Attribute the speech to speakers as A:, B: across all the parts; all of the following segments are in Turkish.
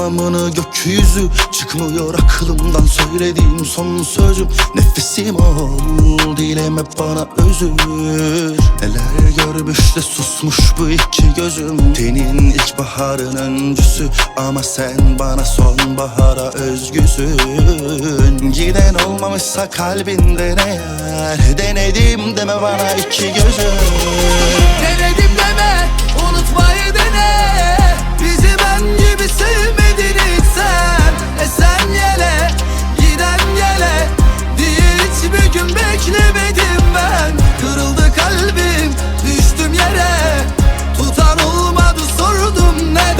A: anlamını gökyüzü Çıkmıyor aklımdan. Söylediğim son sözüm Nefesim ol dilim hep bana özür. Neler görmüş de susmuş bu iki gözüm. Tenin ilkbaharın öncüsü Ama sen bana sonbahara özgüsün. Giden olmamışsa kalbinde ne yer? Denedim deme bana iki gözüm.
B: Denedim beklemedim ben. Kırıldı kalbim düştüm yere. Tutan olmadı sordum neden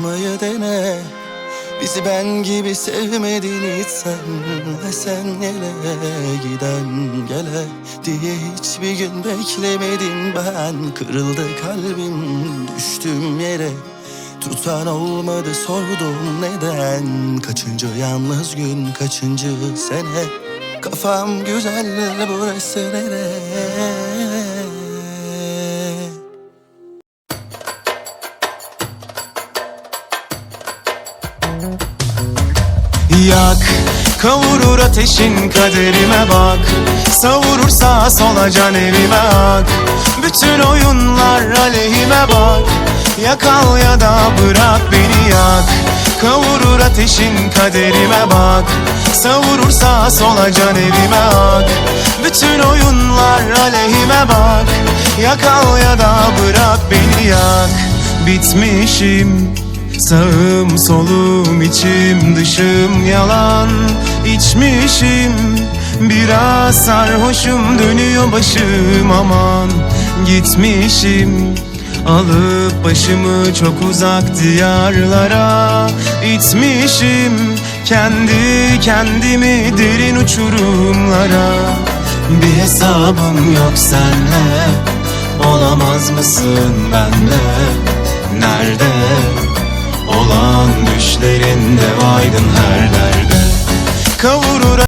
A: unutmayı dene. Bizi ben gibi sevmedin hiç sen Ve sen yele giden gele Diye hiçbir gün beklemedim ben Kırıldı kalbim düştüm yere. Tutan olmadı sordum neden. Kaçıncı yalnız gün kaçıncı sene? Kafam güzel burası nere
C: Yak Kavurur ateşin kaderime bak. Savurur sağa sola can evime ak. Bütün oyunlar aleyhime bak. Yakal ya da bırak beni yak. Kavurur ateşin kaderime bak. Savurur sağa sola can evime ak. Bütün oyunlar aleyhime bak. Yakal ya da bırak beni yak. Bitmişim Sağım solum içim dışım yalan. İçmişim Biraz sarhoşum dönüyor başım aman. Gitmişim Alıp başımı çok uzak diyarlara. İtmişim Kendi kendimi derin uçurumlara. Bir hesabım yok senle. Olamaz mısın bende Nerede olan düşlerinde vaydın her derde. Kavurur